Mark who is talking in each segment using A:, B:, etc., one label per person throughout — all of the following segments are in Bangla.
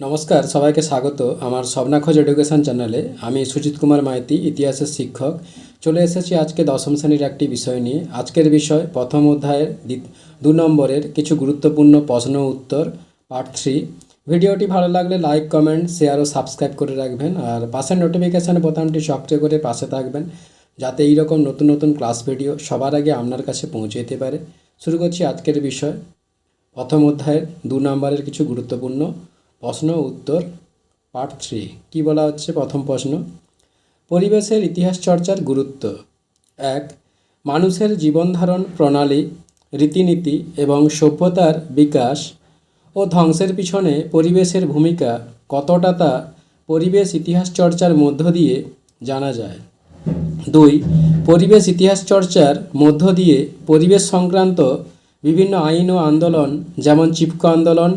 A: নমস্কার, সবাইকে স্বাগত। আমার স্বপ্নাখোঁজ এডুকেশন চ্যানেলে আমি সুজিত কুমার মাইতি, ইতিহাসের শিক্ষক। চলে এসেছি আজকে দশম শ্রেণির একটি বিষয় নিয়ে। আজকের বিষয় প্রথম অধ্যায়ের দু নম্বরের কিছু গুরুত্বপূর্ণ প্রশ্ন উত্তর, পার্ট থ্রি। ভিডিওটি ভালো লাগলে লাইক, কমেন্ট, শেয়ার ও সাবস্ক্রাইব করে রাখবেন। আর পাশের নোটিফিকেশান বোতামটি সক্রিয় করে পাশে থাকবেন, যাতে এইরকম নতুন নতুন ক্লাস ভিডিও সবার আগে আপনার কাছে পৌঁছে যেতে পারে। শুরু করছি আজকের বিষয়। প্রথম অধ্যায়ের দু নম্বরের কিছু গুরুত্বপূর্ণ প্রশ্ন উত্তর পার্ট থ্রি কী বলা হচ্ছে প্রথম প্রশ্ন? পরিবেশের ইতিহাস চর্চার গুরুত্ব। এক, মানুষের জীবনধারণ প্রণালী, রীতিনীতি এবং সভ্যতার বিকাশ ও ধ্বংসের পিছনে পরিবেশের ভূমিকা কতটা তা পরিবেশ ইতিহাস চর্চার মধ্য দিয়ে জানা যায়। দুই, পরিবেশ ইতিহাস চর্চার মধ্য দিয়ে পরিবেশ সংক্রান্ত বিভিন্ন আইন ও আন্দোলন, যেমন চিপকো আন্দোলন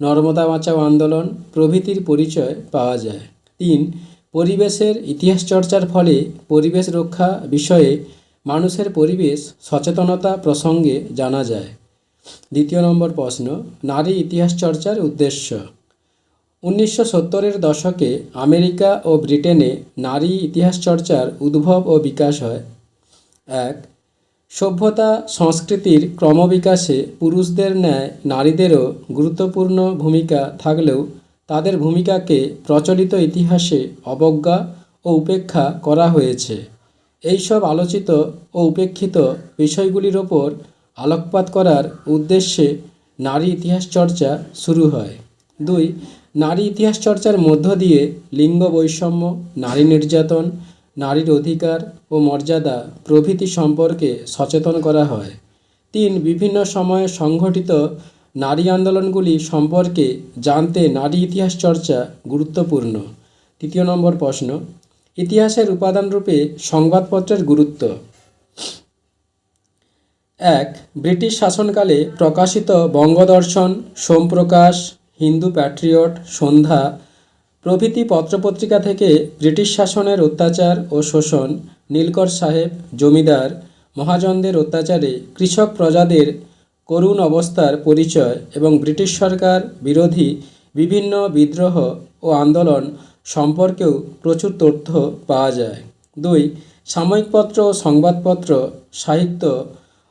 A: নর্মদা বাঁচাও আন্দোলন প্রভৃতির পরিচয় পাওয়া যায়। তিন, পরিবেশের ইতিহাস চর্চার ফলে পরিবেশ রক্ষা বিষয়ে মানুষের পরিবেশ সচেতনতা প্রসঙ্গে জানা যায়। দ্বিতীয় নম্বর প্রশ্ন, নারী ইতিহাস চর্চার উদ্দেশ্য। উনিশশো সত্তরের দশকে আমেরিকা ও ব্রিটেনে নারী ইতিহাস চর্চার উদ্ভব ও বিকাশ হয়। এক সভ্যতা সংস্কৃতির ক্রমবিকাশে পুরুষদের ন্যায় নারীদেরও গুরুত্বপূর্ণ ভূমিকা থাকলেও তাদের ভূমিকাকে প্রচলিত ইতিহাসে অবজ্ঞা ও উপেক্ষা করা হয়েছে। এইসব আলোচিত ও উপেক্ষিত বিষয়গুলির ওপর আলোকপাত করার উদ্দেশ্যে নারী ইতিহাস চর্চা শুরু হয়। দুই, নারী ইতিহাস চর্চার মধ্য দিয়ে লিঙ্গ বৈষম্য, নারী নির্যাতন নারীর অধিকার ও মর্যাদা প্রভৃতি সম্পর্কে সচেতন করা হয়। তিন, বিভিন্ন সময়ে সংঘটিত নারী আন্দোলনগুলি সম্পর্কে জানতে নারী ইতিহাস চর্চা গুরুত্বপূর্ণ। তৃতীয় নম্বর প্রশ্ন, ইতিহাসের উপাদান রূপে সংবাদপত্রের গুরুত্ব। এক, ব্রিটিশ শাসনকালে প্রকাশিত বঙ্গদর্শন, সোমপ্রকাশ, হিন্দু প্যাট্রিয়ট, সন্ধ্যা প্রভৃতি পত্রপত্রিকা থেকে ব্রিটিশ শাসনের অত্যাচার ও শোষণ, নীলকর সাহেব, জমিদার, মহাজনদের অত্যাচারে কৃষক প্রজাদের করুণ অবস্থার পরিচয় এবং ব্রিটিশ সরকার বিরোধী বিভিন্ন বিদ্রোহ ও আন্দোলন সম্পর্কেও প্রচুর তথ্য পাওয়া যায়। দুই সাময়িকপত্র ও সংবাদপত্র, সাহিত্য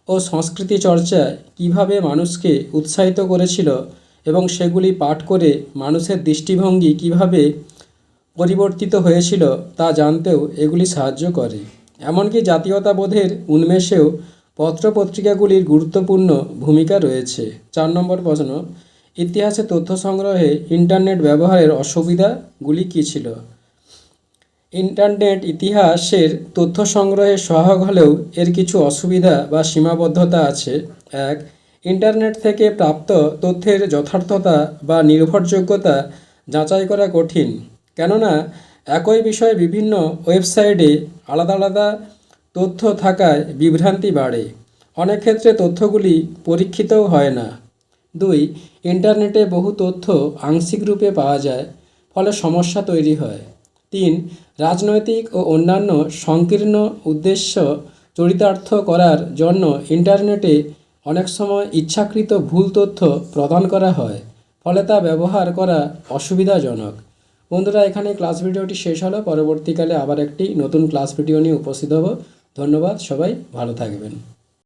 A: ও সংস্কৃতি চর্চায় কীভাবে মানুষকে উৎসাহিত করেছিল এবং সেগুলি পাঠ করে মানুষের দৃষ্টিভঙ্গি কীভাবে পরিবর্তিত হয়েছিল তা জানতেও এগুলি সাহায্য করে। এমনকি জাতীয়তাবোধের উন্মেষেও পত্রপত্রিকাগুলির গুরুত্বপূর্ণ ভূমিকা রয়েছে। চার নম্বর প্রশ্ন, ইতিহাসে তথ্য সংগ্রহে ইন্টারনেট ব্যবহারের অসুবিধাগুলি কী ছিল? ইন্টারনেট ইতিহাসের তথ্য সংগ্রহে সহায়ক হলেও এর কিছু অসুবিধা বা সীমাবদ্ধতা আছে। এক ইন্টারনেট থেকে প্রাপ্ত তথ্যের যথার্থতা বা নির্ভরযোগ্যতা যাচাই করা কঠিন। কেননা, একই বিষয়ে বিভিন্ন ওয়েবসাইটে আলাদা আলাদা তথ্য থাকায় বিভ্রান্তি বাড়ে। অনেক ক্ষেত্রে তথ্যগুলি পরীক্ষিতও হয় না। দুই, ইন্টারনেটে বহু তথ্য আংশিক রূপে পাওয়া যায়, ফলে সমস্যা তৈরি হয়। তিন, রাজনৈতিক ও অন্যান্য সংকীর্ণ উদ্দেশ্য চরিতার্থ করার জন্য ইন্টারনেটে অনেক সময় ইচ্ছাকৃত ভুল তথ্য প্রদান করা হয়, ফলে তা ব্যবহার করা অসুবিধাজনক। বন্ধুরা, এখানে ক্লাস ভিডিওটি শেষ হলো। পরবর্তীকালে আবার একটি নতুন ক্লাস ভিডিও নিয়ে উপস্থিত হব। ধন্যবাদ, সবাই ভালো থাকবেন।